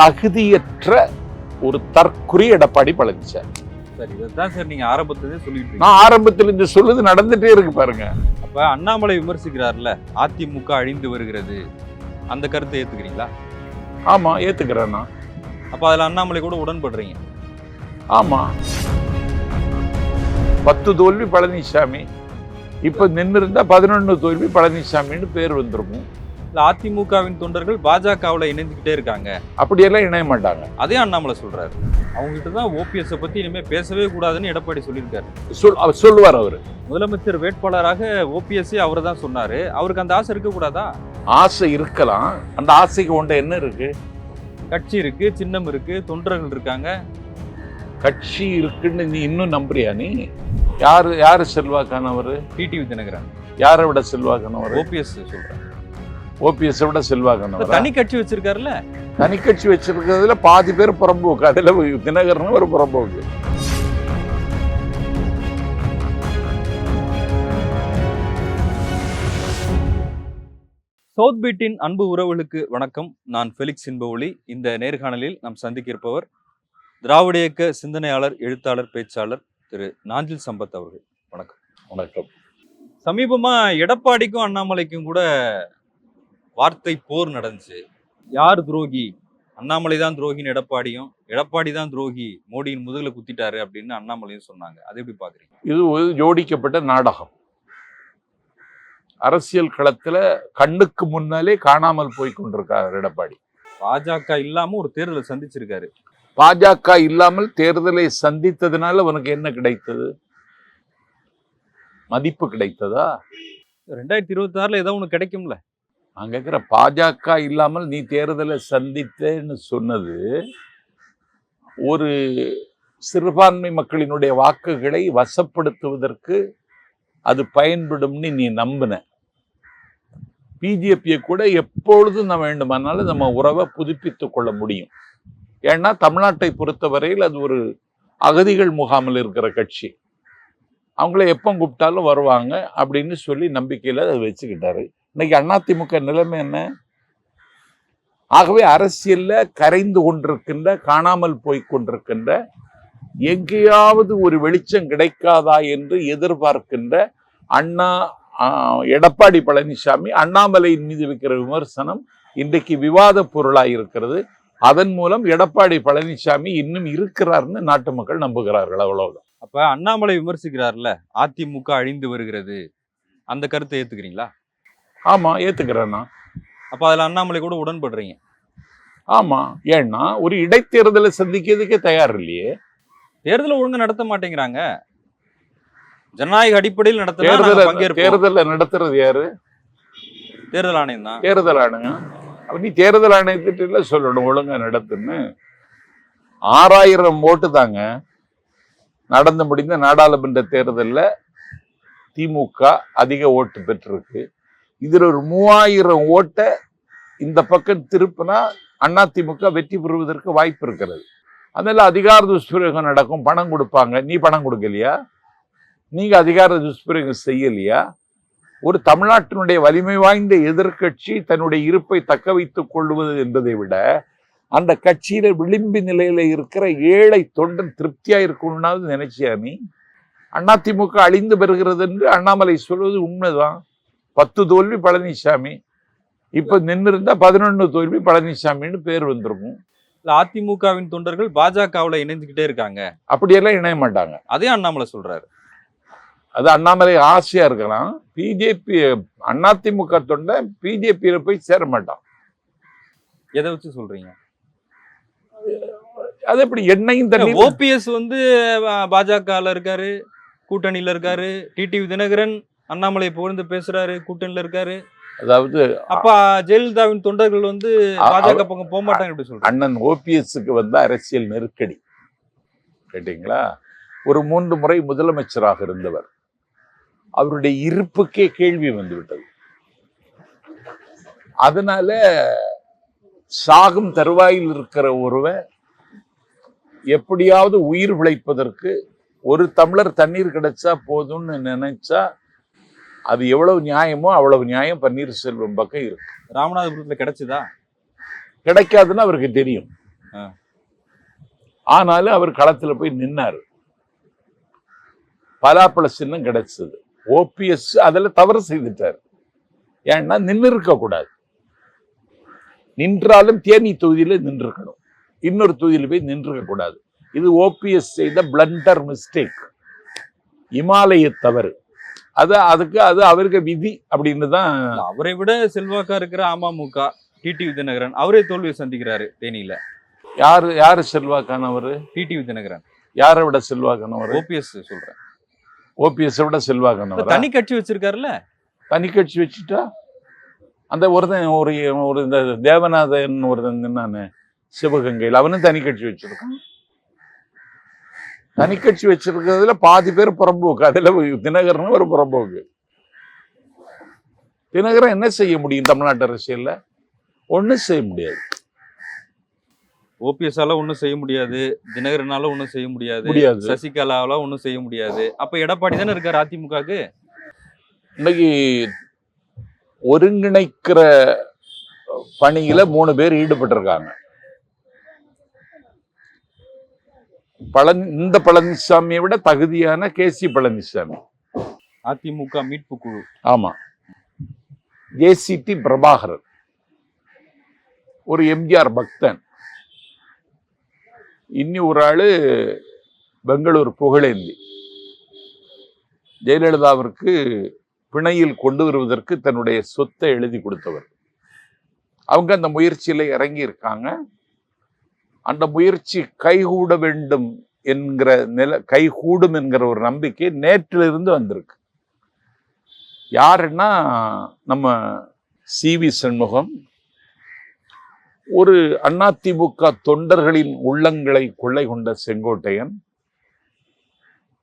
தகுதியற்ற ஒரு தற்குறி எடப்பாடி பழனிசாமி சரி இதைத்தான் சார் நீங்க ஆரம்பத்திலே சொல்லிட்டு நான் ஆரம்பத்தில் இந்த சொல்லுது நடந்துட்டே இருக்கு பாருங்க. அப்ப அண்ணாமலை விமர்சிக்கிறார்ல அதிமுக அழிந்து வருகிறது. அந்த கருத்தை ஏத்துக்கிறீங்களா? ஆமா ஏத்துக்கிறேன் நான். அப்ப அதுல அண்ணாமலை கூட உடன்படுறீங்க. ஆமா. பத்து தோல்வி பழனிசாமி இப்ப நின்று இருந்தா பதினொன்னு தோல்வி பழனிசாமின்னு பேர் வந்திருக்கும். இல்ல அதிமுகவின் தொண்டர்கள் பாஜகவுல இணைந்துகிட்டே இருக்காங்க. அப்படியெல்லாம் இணைய மாட்டாங்க. அதே அண்ணாமலை சொல்றாரு. அவங்க கிட்ட தான் ஓபிஎஸ் பத்தி இனிமே பேசவே கூடாதுன்னு எடப்பாடி சொல்லியிருக்காரு. சொல் அவர் சொல்லுவார் அவரு. முதலமைச்சர் வேட்பாளராக ஓபிஎஸ் அவர் தான் சொன்னாரு. அவருக்கு அந்த ஆசை இருக்க கூடாதா? ஆசை இருக்கலாம். அந்த ஆசைக்கு உண்ட என்ன இருக்கு? கட்சி இருக்கு சின்னம் இருக்கு தொண்டர்கள் இருக்காங்க. கட்சி இருக்குன்னு நீ இன்னும் நம்புறியா நீ? யாரு யாரு செல்வாக்கானவர்? டிடிவி தினகரன். யாரை விட செல்வாக்கானவர்? ஓபிஎஸ் சொல்றேன் ஓபிஎஸ் விட செல்வாக்கானவர் தனி கட்சி வச்சிருக்காருல்ல? தனி கட்சி வச்சிருக்கிறதுல பாதி பேர் புறம்போக்கு அதுல தினகரன் ஒரு புறம்போக்கு சவுத் பீட்டின் அன்பு உறவுகளுக்கு வணக்கம். நான் ஃபெலிக்ஸ் இன்பஒளி இந்த நேர்காணலில் நாம் சந்திக்க இருப்பவர் திராவிட இயக்க சிந்தனையாளர் எழுத்தாளர் பேச்சாளர் திரு நாஞ்சில் சம்பத் அவர்கள். வணக்கம். வணக்கம். சமீபமா எடப்பாடிக்கும் அண்ணாமலைக்கும் கூட வார்த்தை போர் நடந்துச்சு. யார் துரோகி? அண்ணாமலை தான் துரோகின்னு எடப்பாடியும் எடப்பாடி தான் துரோகி மோடியின் முதுகுல குத்திட்டாரு அப்படின்னு அண்ணாமலையும் சொன்னாங்க. அதை எப்படி பாக்குறீங்க இது ஒரு ஜோடிக்கப்பட்ட நாடகம். அரசியல் களத்துல கண்ணுக்கு முன்னாலே காணாமல் போய் கொண்டிருக்கார் எடப்பாடி. பாஜக இல்லாம ஒரு தேர்தலை சந்திச்சிருக்காரு. பாஜக இல்லாமல் தேர்தலை சந்தித்ததுனால உனக்கு என்ன கிடைத்தது? மதிப்பு கிடைத்ததா? ரெண்டாயிரத்தி இருபத்தி ஆறுல ஏதோ ஒண்ணு கிடைக்கும்ல. நான் இருக்கிற பாஜக இல்லாமல் நீ தேர்தலை சந்தித்தேன்னு சொன்னது ஒரு சிறுபான்மை மக்களினுடைய வாக்குகளை வசப்படுத்துவதற்கு அது பயன்படும்னு நீ நம்பின. பிஜேபியை கூட எப்பொழுதும் நம்ம வேண்டுமானாலும் நம்ம உறவை புதுப்பித்து கொள்ள முடியும். ஏன்னா தமிழ்நாட்டை பொறுத்தவரையில் அது ஒரு அகதிகள் முகாமில் இருக்கிற கட்சி. அவங்கள எப்போ கூப்பிட்டாலும் வருவாங்க அப்படின்னு சொல்லி நம்பிக்கையில் அதை வச்சுக்கிட்டாரு. இன்னைக்கு அதிமுக நிலைமை என்ன? ஆகவே அரசியலில் கரைந்து கொண்டிருக்கின்ற காணாமல் போய் கொண்டிருக்கின்ற எங்கேயாவது ஒரு வெளிச்சம் கிடைக்காதா என்று எதிர்பார்க்கின்ற அண்ணா எடப்பாடி பழனிசாமி அண்ணாமலையின் மீது வைக்கிற விமர்சனம் இன்றைக்கு விவாத பொருளாக இருக்கிறது. அதன் மூலம் எடப்பாடி பழனிசாமி இன்னும் இருக்கிறார்னு நாட்டு மக்கள் நம்புகிறார்கள் அவ்வளவுதான். அப்ப அண்ணாமலை விமர்சிக்கிறார்ல அதிமுக அழிந்து வருகிறது. அந்த கருத்தை ஏத்துக்கிறீங்களா? ஆமா ஏத்துக்கிறேன் நான் அப்ப அதுல அண்ணாமலை கூட உடன்படுறீங்க. ஆமா ஏன்னா ஒரு இடைத்தேர்தலை சந்திக்கிறதுக்கே தயார் இல்லையே. தேர்தலை ஒழுங்கா நடத்த மாட்டேங்கிறாங்க. ஜனநாயக அடிப்படையில் பங்கேற்போம். தேர்தலை நடத்துறது யாரு? தேர்தல் ஆணையம் தான். தேர்தல் ஆணையம். அப்ப நீ தேர்தல் ஆணையத்திட்ட சொல்லணும் ஒழுங்கா நடத்துன்னு. ஆறாயிரம் ஓட்டு தாங்க நடந்து முடிந்த நாடாளுமன்ற தேர்தல்ல திமுக அதிக ஓட்டு பெற்றிருக்கு. இதில் ஒரு மூவாயிரம் ஓட்டை இந்த பக்கம் திருப்பினா அண்ணா திமுக வெற்றி பெறுவதற்கு வாய்ப்பு இருக்கிறது. அதனால அதிகார துஷ்பிரயோகம் நடக்கும் பணம் கொடுப்பாங்க. நீ பணம் கொடுக்கலையா? நீங்கள் அதிகார துஷ்பிரயோகம் செய்யலையா? ஒரு தமிழ்நாட்டினுடைய வலிமை வாய்ந்த எதிர்க்கட்சி தன்னுடைய இருப்பை தக்க வைத்துக் கொள்வது என்பதை விட அந்த கட்சியில விளிம்பு நிலையில இருக்கிற ஏழை தொண்டன் திருப்தியா இருக்கணும்னாவது நினைச்சியா நீ? அதிமுக அழிந்து பெறுகிறது என்று அண்ணாமலை சொல்வது உண்மைதான். பத்து தோல்வி பழனிசாமி. இப்ப நின்று இருந்தா பதினொன்னு தோல்வி பழனிசாமின்னு பேர் வந்திருக்கும். இல்ல அதிமுகவின் தொண்டர்கள் பாஜகவுல இணைந்துகிட்டே இருக்காங்க. அப்படியெல்லாம் இணைய மாட்டாங்க. அதே அண்ணாமலை சொல்றாரு. அது அண்ணாமலை ஆசையா இருக்கலாம். பிஜேபி அதிமுக தொண்டை பிஜேபியில போய் சேர மாட்டான். எதை வச்சு சொல்றீங்க? அது எப்படி எண்ணெயும் தண்ணி ஓபிஎஸ் வந்து அஹ், பாஜகல இருக்காரு கூட்டணியில இருக்காரு டிடிவி தினகரன் அண்ணாமலை புகழ்ந்து பேசுறாரு கூட்டணியில இருக்காரு. அதாவது அப்ப ஜெயலலிதாவின் தொண்டர்கள் வந்து பாஜக பக்கம் போக மாட்டாங்க எப்படி சொல்றாங்க அண்ணன் ஓபிஎஸ்க்கு வந்த அரசியல் நெருக்கடி. கேட்டீங்களா? ஒரு மூன்று முறை முதலமைச்சராக இருந்தவர். அவருடைய இருப்புக்கே கேள்வி வந்துவிட்டது. அதனால சாகும் தருவாயில் இருக்கிற ஒருவன் எப்படியாவது உயிர் பிழைப்பதற்கு ஒரு டம்ளர் தண்ணீர் கிடைச்சா போதும்னு நினைச்சா அது எவ்வளவு நியாயமோ அவ்வளவு நியாயம் பன்னீர்செல்வம் பக்கம் இருக்கு. ராமநாதபுரத்துல கிடைச்சதா? கிடைக்காதுன்னு அவருக்கு தெரியும். ஆனாலும் அவர் களத்துல போய் நின்னாரு. பலாப்பழ சின்னம் கிடைச்சது. ஓபிஎஸ் அதுல தவறு செய்துட்டார். ஏன்னா நின்று இருக்க கூடாது. நின்றாலும் தேனி தொகுதியில நின்றுக்கணும் இன்னொரு தொகுதியில போய் நின்றுக்க கூடாது. இது ஓபிஎஸ் செய்த பிளண்டர் மிஸ்டேக் இமாலய தவறு. அது அதுக்கு அது அவருக்கு விதி அப்படின்னு தான் அவரை விட செல்வாக்கா இருக்கிற அமமுக டிடிவி தினகரன் அவரே தோல்வியை சந்திக்கிறாரு தேனியில. யாரு யாரு செல்வாக்கானவர்? டிடிவி தினகரன் யாரை விட செல்வாக்கானவர்? ஓபிஎஸ் சொல்றேன். ஓபிஎஸ் விட செல்வாக்கானவர்? தனி கட்சி வச்சிருக்காருல்ல? தனி கட்சி வச்சுட்டா? அந்த ஒருத்தன் ஒரு ஒரு இந்த தேவநாதன் ஒருத்தன் நின்னானே சிவகங்கையில் அவனும் தனி கட்சி வச்சிருக்கான். தனி கட்சி வச்சிருக்கிறதுல பாதி பேர் புறம்போக்கு. அதுல தினகரன் ஒரு புறம்போக்கு. தினகரன் என்ன செய்ய முடியும் தமிழ்நாட்டு அரசியல்ல? ஒண்ணும் செய்ய முடியாது. ஓபிஎஸ் ஆல ஒண்ணும் செய்ய முடியாது. தினகரனால ஒண்ணும் செய்ய முடியாது. சசிகலாவால ஒண்ணும் செய்ய முடியாது. அப்ப எடப்பாடி தானே இருக்காரு அதிமுகக்கு இன்னைக்கு ஒருங்கிணைக்கிற பணியில மூணு பேர் ஈடுபட்டிருக்காங்க. பழனி இந்த பழனிசாமியை விட தகுதியான கே சி பழனிசாமி. அதிமுக மீட்பு குழு. ஆமா. ஏசிடி பிரபாகரன். ஒரு எம்ஜிஆர் பக்தன். இன்னி ஒரு ஆளு பெங்களூர் புகழேந்தி. ஜெயலலிதாவிற்கு பிணையில் கொண்டு வருவதற்கு தன்னுடைய சொத்தை எழுதி கொடுத்தவர். அவங்க அந்த முயற்சியில இறங்கி இருக்காங்க அந்த முயற்சி கைகூட வேண்டும் என்கிற நில கைகூடும் என்கிற ஒரு நம்பிக்கை நேற்றிலிருந்து வந்திருக்கு. யாருன்னா நம்ம சி வி சண்முகம் ஒரு அதிமுக தொண்டர்களின் உள்ளங்களை கொள்ளை கொண்ட செங்கோட்டையன்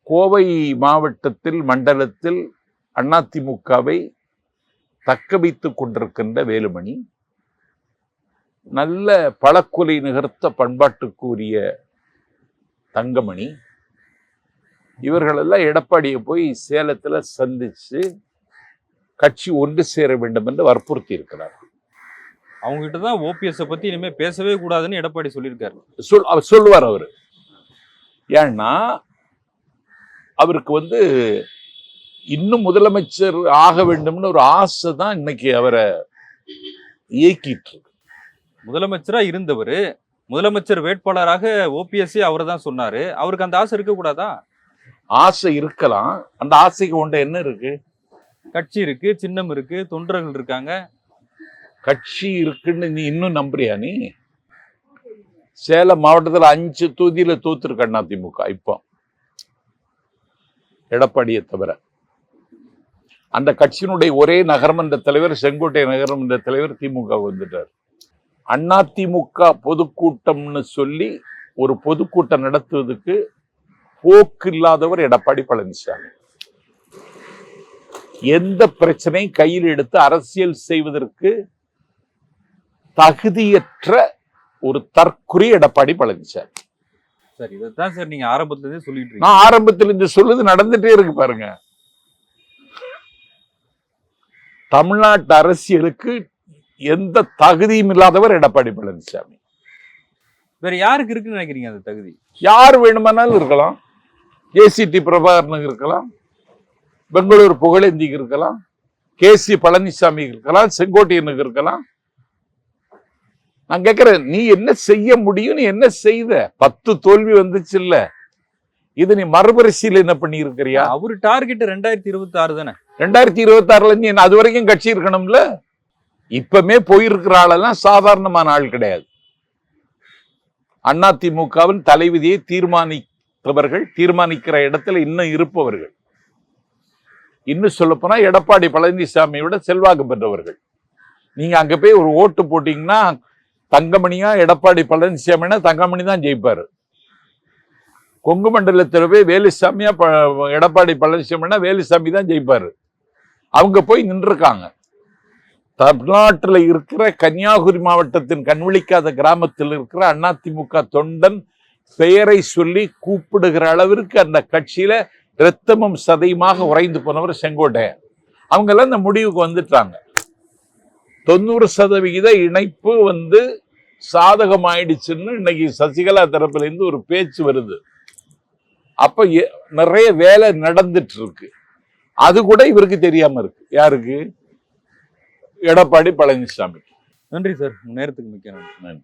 கோவை மாவட்டத்தில் மண்டலத்தில் அதிமுகவை தக்க வைத்துக் கொண்டிருக்கின்ற வேலுமணி நல்ல பழக்கொலை நிகர்த்த பண்பாட்டுக்கு உரிய தங்கமணி இவர்களெல்லாம் எடப்பாடியை போய் சேலத்துல சந்திச்சு கட்சி ஒன்று சேர வேண்டும் என்று வற்புறுத்தி இருக்கிறார். அவங்க கிட்ட தான் ஓபிஎஸ் பத்தி இனிமே பேசவே கூடாதுன்னு எடப்பாடி சொல்லியிருக்காரு. சொல் அவர் சொல்லுவார் அவர். ஏன்னா அவருக்கு வந்து இன்னும் முதலமைச்சர் ஆக வேண்டும்னு ஒரு ஆசை தான் இன்னைக்கு அவரை இயக்கிட்டு முதலமைச்சரா இருந்தவர் முதலமைச்சர் வேட்பாளராக ஓபிஎஸ்ஸே அவர் தான் சொன்னாரு. அவருக்கு அந்த ஆசை இருக்க கூடாதா ஆசை இருக்கலாம். அந்த ஆசைக்கு ஒன்று என்ன இருக்கு? கட்சி இருக்கு சின்னம் இருக்கு தொண்டர்கள் இருக்காங்க. கட்சி இருக்குன்னு நீ இன்னும் நம்புறியா நீ? சேலம் மாவட்டத்துல அஞ்சு தொகுதியில தோத்துருக்கு அதிமுக இப்போ. எடப்பாடியை தவிர. அந்த கட்சியினுடைய ஒரே நகரமன்ற தலைவர் செங்கோட்டை நகரமன்ற தலைவர் திமுக வந்துட்டார். அதிமுக பொதுக்கூட்டம்னு சொல்லி ஒரு பொதுக்கூட்டம் நடத்துவதற்கு போக்கு இல்லாதவர் எடப்பாடி பழனிசாமி. எந்த பிரச்சனையும் கையில் எடுத்து அரசியல் செய்வதற்கு தகுதியற்ற ஒரு தற்குறி எடப்பாடி பழனிசாமி. சார் இதைத்தான் சார் நீங்க ஆரம்பத்துல இருந்தே சொல்லிட்டு நான் ஆரம்பத்தில் இந்த சொல்லுது நடந்துட்டே இருக்கு பாருங்க. தமிழ்நாட்டு அரசியலுக்கு எந்த தகுதியும் இல்லாதவர் எடப்பாடி பழனிசாமி. வேற யாருக்கு இருக்குன்னு நினைக்கிறீங்க அந்த தகுதி? யார் வேணுமானாலும் இருக்கலாம். ஏசிடி பிரபாகரனுக்கு இருக்கலாம். பெங்களூர் புகழேந்திக்கு இருக்கலாம். கே சி பழனிசாமிக்கு இருக்கலாம். செங்கோட்டையனுக்கு இருக்கலாம். நான் கேட்கிறேன் நீ என்ன செய்ய முடியும்? நீ என்ன செய்த பத்து தோல்வி வந்துச்சு இல்ல இது நீ மறுபரிசீலனை பண்ணி இருக்கிறியா அவரு டார்கெட் ரெண்டாயிரத்தி இருபத்தி ஆறு தானே? ரெண்டாயிரத்தி இருபத்தி ஆறுல நீ என்ன அது வரைக்கும் கட்சி இருக்கணும்ல? இப்பமே போயிருக்கிற ஆளெல்லாம் சாதாரணமான ஆள் கிடையாது. அதிமுகவின் தலைவிதியை தீர்மானித்தவர்கள் தீர்மானிக்கிற இடத்துல இன்னும் இருப்பவர்கள். இன்னும் சொல்லப்போனா எடப்பாடி பழனிசாமியை விட செல்வாக்கு பெற்றவர்கள். நீங்க அங்க போய் ஒரு ஓட்டு போட்டீங்கன்னா தங்கமணியா எடப்பாடி பழனிசாமினா தங்கமணி தான் ஜெயிப்பாரு. கொங்கு மண்டலத்தில் போய் வேலுசாமியா எடப்பாடி பழனிசாமினா வேலுசாமி தான் ஜெயிப்பாரு. அவங்க போய் நின்றுருக்காங்க. தமிழ்நாட்டில் இருக்கிற கன்னியாகுமரி மாவட்டத்தின் கண்விழிக்காத கிராமத்தில் இருக்கிற அதிமுக தொண்டன் பெயரை சொல்லி கூப்பிடுகிற அளவிற்கு அந்த கட்சியில இரத்தமும் சதையுமாக உறைந்து போனவர் செங்கோட்டையன். அவங்கெல்லாம் அந்த இந்த முடிவுக்கு வந்துட்டாங்க. தொண்ணூறு சதவிகித இணைப்பு வந்து சாதகமாயிடுச்சுன்னு இன்னைக்கு சசிகலா தரப்புலேருந்து ஒரு பேச்சு வருது. அப்போ நிறைய வேலை நடந்துட்டு இருக்கு. அது கூட இவருக்கு தெரியாம இருக்கு. யாருக்கு? எடப்பாடி பழனிசாமி. நன்றி சார். நேரத்துக்கு மிக்க நன்றி. நன்றி.